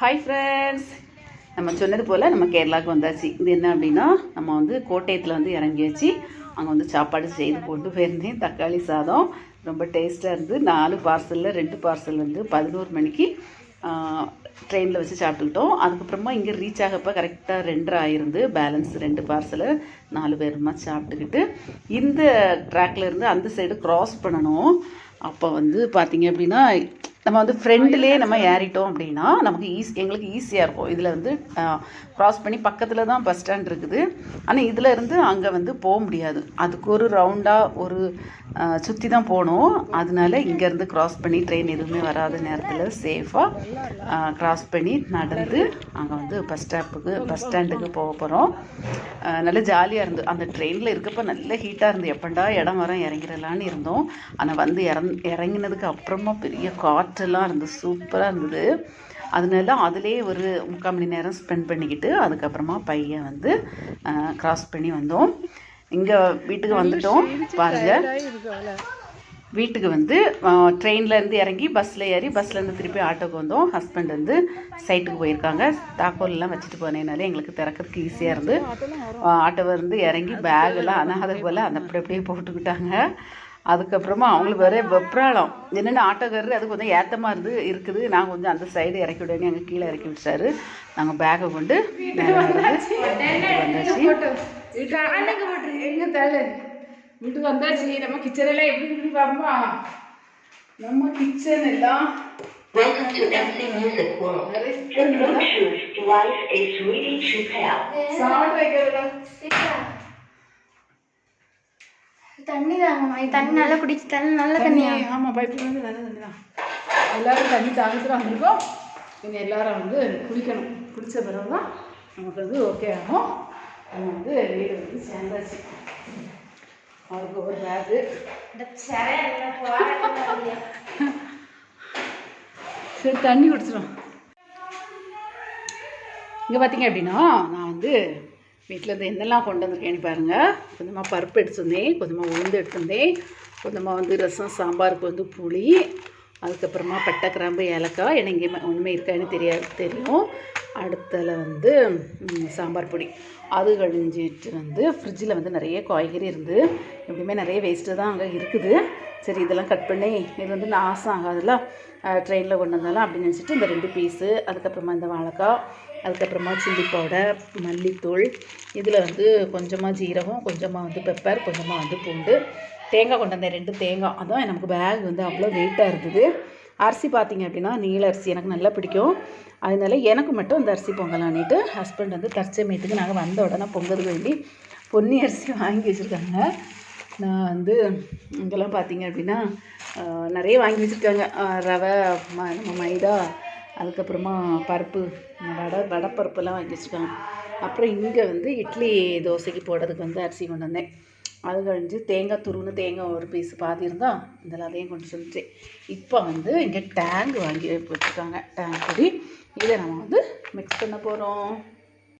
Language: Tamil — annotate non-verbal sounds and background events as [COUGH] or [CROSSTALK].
ஹாய் ஃப்ரெண்ட்ஸ் நம்ம சொன்னது போல் நம்ம கேரளாவுக்கு வந்தாச்சு. இது என்ன அப்படின்னா நம்ம வந்து கோட்டயத்தில் வந்து இறங்கியாச்சு அங்கே வந்து சாப்பாடு செய்து கொண்டு போயிருந்தேன். தக்காளி சாதம் ரொம்ப டேஸ்ட்டாக இருந்து நாலு பார்சலில் ரெண்டு பார்சல் வந்து பதினோரு மணிக்கு ட்ரெயினில் வச்சு சாப்பிட்டுக்கிட்டோம். அதுக்கப்புறமா இங்கே ரீச் ஆகப்போ கரெக்டாக ரெண்டரை ஆயிருந்து பேலன்ஸ் ரெண்டு பார்சலை நாலு பேருமா சாப்பிட்டுக்கிட்டு இந்த ட்ராக்லேருந்து அந்த சைடு க்ராஸ் பண்ணணும். அப்போ வந்து பார்த்தீங்க அப்படின்னா நம்ம வந்து ஃப்ரெண்ட்லேயே நம்ம ஏறிட்டோம் அப்படின்னா நமக்கு ஈஸி எங்களுக்கு ஈஸியாக இருக்கும். இதில் வந்து க்ராஸ் பண்ணி பக்கத்தில் தான் பஸ் ஸ்டாண்ட் இருக்குது. ஆனால் இதில் இருந்து அங்கே வந்து போக முடியாது. அதுக்கு ஒரு ரவுண்டாக ஒரு சுற்றி தான் போகணும் அதனால இங்கேருந்து க்ராஸ் பண்ணி ட்ரெயின் எதுவுமே வராத நேரத்தில் சேஃபாக க்ராஸ் பண்ணி நடந்து அங்கே வந்து பஸ் ஸ்டாப்புக்கு பஸ் ஸ்டாண்டுக்கு போக போகிறோம் நல்ல ஜாலியாக இருந்து அந்த ட்ரெயினில் இருக்கப்போ நல்ல ஹீட்டாக இருந்து எப்பண்டா இடம் வர இறங்கிடலான்னு இருந்தோம். ஆனால் வந்து இறங் இறங்கினதுக்கு அப்புறமா பெரிய காற்றெல்லாம் இருந்து சூப்பராக இருந்தது. அதனால அதிலே ஒரு முக்கால் மணி நேரம் ஸ்பெண்ட் பண்ணிக்கிட்டு அதுக்கப்புறமா பையன் வந்து க்ராஸ் பண்ணி வந்தோம். இங்கே வீட்டுக்கு வந்துட்டோம். பாருங்கள் வீட்டுக்கு வந்து ட்ரெயின்லேருந்து இறங்கி பஸ்ஸில் ஏறி பஸ்லேருந்து திருப்பி ஆட்டோக்கு வந்தோம். ஹஸ்பண்ட் வந்து சைட்டுக்கு போயிருக்காங்க. தாக்கோல்லாம் வச்சுட்டு போனேனாலே எங்களுக்கு திறக்கிறதுக்கு ஈஸியாக இருந்து ஆட்டோவை இருந்து இறங்கி பேகெல்லாம் அனாதை போல் அந்த அப்படி அப்படியே போட்டுக்கிட்டாங்க. அதுக்கப்புறமா அவங்களுக்கு வேற வெப்ராளம். என்னென்ன ஆட்டோக்காரர் அது கொஞ்சம் ஏத்தமாக இருந்து இருக்குது. நான் கொஞ்சம் அந்த சைடு இறக்கி விடுவேன் எங்கள் கீழே இறக்கி விட்டாரு நாங்கள் பேக்கை கொண்டு [LAUGHS] வீட்டுக்கு வந்தாச்சு. நம்ம கிச்சன் எல்லாம் எப்படி இருக்கு பாப்பா? நம்ம கிச்சன் எல்லாம் Welcome to தண்ணி தாங்கம்மா தண்ணி நல்லா குடிச்சு தண்ணி நல்ல தண்ணியா? ஆமாம் பைப்பில் வந்து நல்ல தண்ணி தான். எல்லாரும் தண்ணி தாங்கத்துல வந்திருக்கோம். இனி எல்லாரும் வந்து குடிக்கணும். குடிச்ச பிறகு தான் நமக்கு வந்து ஓகே ஆகும். நம்ம வந்து வீடு வந்து சேர்ந்தாச்சு அவருக்கு ஒரு பேகு சரி தண்ணி குடிச்சிடும் இங்கே பார்த்தீங்க அப்படின்னா நான் வந்து வீட்டில் இருந்து என்னெல்லாம் கொண்டு வந்திருக்கேன்னு பாருங்கள் கொஞ்சமாக பருப்பு எடுத்துருந்தேன் கொஞ்சமாக உளுந்து எடுத்துருந்தேன் கொஞ்சமாக வந்து ரசம் சாம்பாருக்கு வந்து புளி அதுக்கப்புறமா பட்டை கிராம்பு ஏலக்காய் எனக்கு இங்கே உண்மை இருக்கான்னு தெரியாது தெரியும். அடுத்தல வந்து சாம்பார் பொடி. அது கழிஞ்சிட்டு வந்து ஃப்ரிட்ஜில் வந்து நிறைய காய்கறி இருந்து எப்படியுமே நிறைய வேஸ்ட்டு தான் அங்கே இருக்குது. சரி இதெல்லாம் கட் பண்ணி இது வந்து நாசம் ஆகாதுல்ல ட்ரெயினில் கொண்டு வந்தாலும் அப்படின்னு நினச்சிட்டு இந்த ரெண்டு பீஸு அதுக்கப்புறமா இந்த வாழைக்காய் அதுக்கப்புறமா சில்லி பவுடர் மல்லித்தூள் இதில் வந்து கொஞ்சமாக ஜீரகம் கொஞ்சமாக வந்து பெப்பர் கொஞ்சமாக வந்து பூண்டு தேங்காய் கொண்டு வந்தேன் ரெண்டு தேங்காய். அதான் நமக்கு பேக் வந்து அவ்வளோ வெயிட்டாக இருந்தது. அரிசி பார்த்திங்க அப்படின்னா நீல அரிசி எனக்கு நல்லா பிடிக்கும். அதனால எனக்கு மட்டும் அந்த அரிசி பொங்கலான்னிட்டு ஹஸ்பண்ட் வந்து தற்சமயத்துக்கு நாங்கள் வந்த உடனே பொங்கலுக்கு வேண்டி பொன்னி அரிசி வாங்கி வச்சுருக்காங்க. நான் வந்து இங்கெல்லாம் பார்த்தீங்க அப்படின்னா நிறைய வாங்கி வச்சுருக்காங்க. ரவை நம்ம மைதா அதுக்கப்புறமா பருப்பு வடை வடைப்பருப்புலாம் வாங்கி வச்சுருக்காங்க அப்புறம் இங்கே வந்து இட்லி தோசைக்கு போடுறதுக்கு வந்து அரிசி கொண்டு வந்தேன். அது கழிஞ்சு தேங்காய் துருவுன்னு தேங்காய் ஒரு பீஸ் பாதி இருந்தால் இதில் அதையும் கொண்டு சொல்லிச்சேன் இப்போ வந்து இங்கே டேங்க் வாங்கி வச்சுருக்காங்க டேங்க் பொடி. இதை நம்ம வந்து மிக்ஸ் பண்ண போகிறோம்